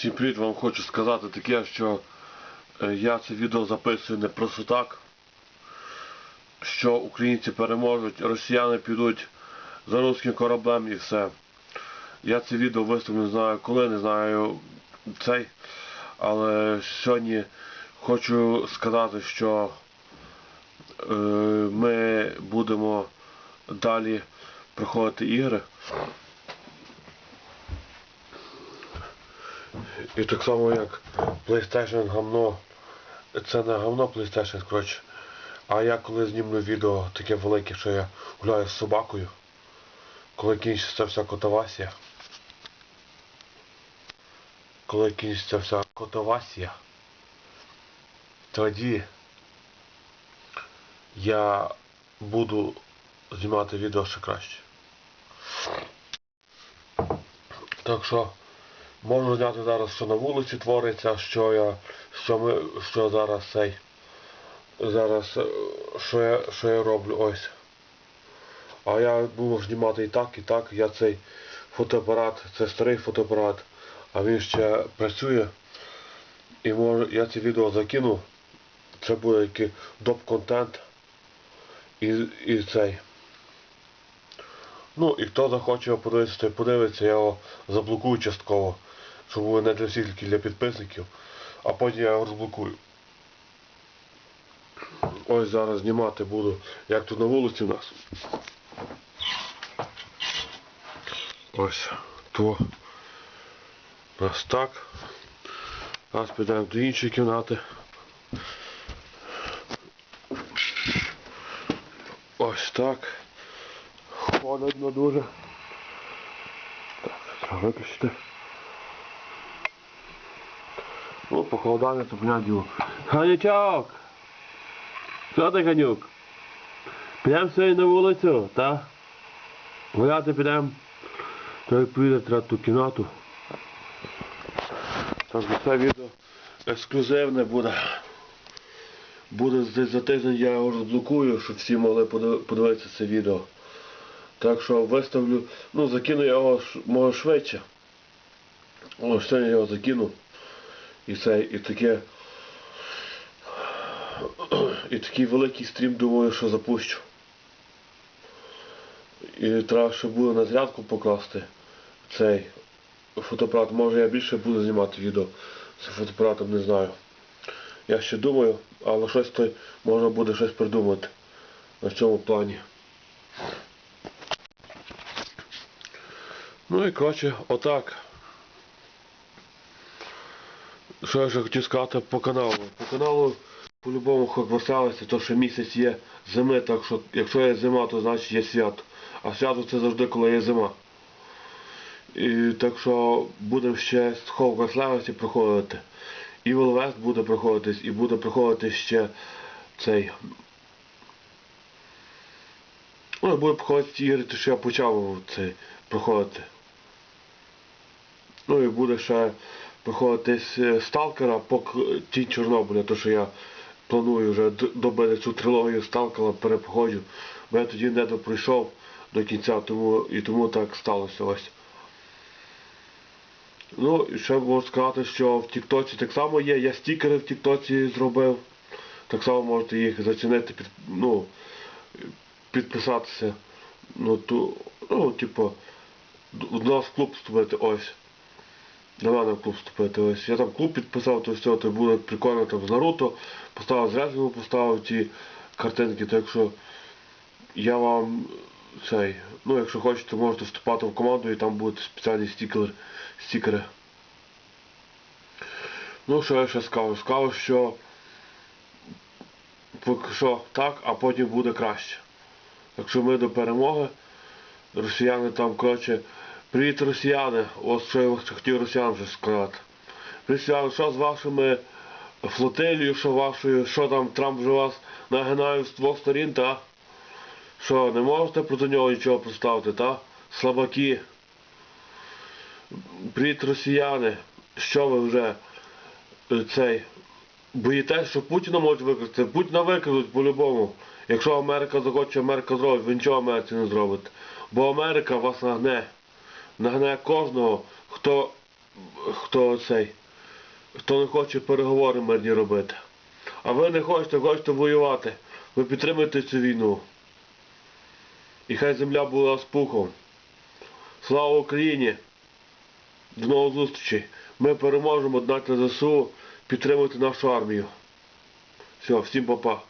Всім привіт, вам хочу сказати таке, що е, я це відео записую не просто так, що українці переможуть, росіяни підуть за руським кораблем і все. Я це відео виставлю, не знаю коли, не знаю цей, але сьогодні хочу сказати, що е, ми будемо далі проходити ігри. І так само як PlayStation гамно. Це не гамно PlayStation, коротше. А я коли знімлю відео таке велике, що я гуляю з собакою, коли кінчиться вся котовасія. Коли кінчиться вся котовасія, тоді я буду знімати відео ще краще. Так що Можу зняти зараз, що на вулиці твориться, що я, що ми, що зараз цей, зараз, е, що я, що я роблю, ось. А я буду знімати і так, і так, я цей фотоапарат, це старий фотоапарат, а він ще працює. І може, я це відео закину, це буде який доп-контент і, і цей. Ну і хто захоче його подивитися, подивиться, я його заблокую частково, щоб було не для всіх тільки для підписників, а потім я його розблокую. Ось зараз знімати буду, як тут на вулиці в нас. Ось то. У нас так. Зараз підемо до іншої кімнати. Ось так. Холодно дуже. Так, треба виключити. Ну, похолодання це понятне діло. Ганячок! Що ти, Ганюк? Підемо сьогодні на вулицю, та? Гуляти підемо. То як поїде, треба ту кімнату. Так, це відео ексклюзивне буде. Буде десь за тиждень я його розблокую, щоб всі могли подивитися це відео. Так що виставлю, ну закину я його може швидше. О, сьогодні я його закину. І це, і таке. І такий великий стрім, думаю, що запущу. І треба ще буде на зарядку покласти цей фотоапарат. Може я більше буду знімати відео з фотоапаратом, не знаю. Я ще думаю, але щось то можна буде щось придумати на цьому плані. Ну і коротше, отак. Що я ще хотів сказати по каналу. По каналу по-любому хоч то що місяць є зими, так що якщо є зима, то значить є свято. А свято це завжди коли є зима. І так що будемо ще схов веселості проходити. І Велвест буде проходитись, і буде проходити ще цей. Ну, буде проходити ігри, що я почав цей проходити. Ну і буде ще проходитись е, Сталкера по Тінь Чорнобиля, то що я планую вже добити цю трилогію Сталкера, перепроходжу. Бо я тоді не пройшов до кінця, тому і тому так сталося ось. Ну, і ще можу сказати, що в Тіктоці так само є. Я стікери в Тіктоці зробив. Так само можете їх зацінити, під, ну, підписатися. Ну, ту, ну, типу, до нас в клуб вступити ось. До мене в клуб вступити ось. Я там клуб підписав, то все, то буде прикольно там з Наруто. Поставив з Резвінгу, поставив ті картинки, так що я вам цей, ну якщо хочете, можете вступати в команду і там будуть спеціальні стікери. стікери. Ну, що я ще скажу? Скажу, що поки що так, а потім буде краще. Якщо ми до перемоги, росіяни там, коротше, привіт росіяни, ось що я хотів росіянам вже сказати. Росіяни, що з вашими флотилією, що вашою, що там Трамп вже вас нагинає з двох сторін, та? Що, не можете проти нього нічого поставити, та? Слабаки. Привіт, росіяни, що ви вже е, цей боїтесь, що Путіна можуть використати? Путіна викрадуть по-любому. Якщо Америка захоче, Америка зробить, ви нічого Америці не зробите. Бо Америка вас нагне. Нагне кожного, хто хто цей, хто не хоче переговори мирні робити. А ви не хочете, хочете воювати. Ви підтримуєте цю війну. І хай земля була з пухом. Слава Україні! До нових зустрічей. Ми переможемо, донати ЗСУ, підтримуйте нашу армію. Все, всім па-па.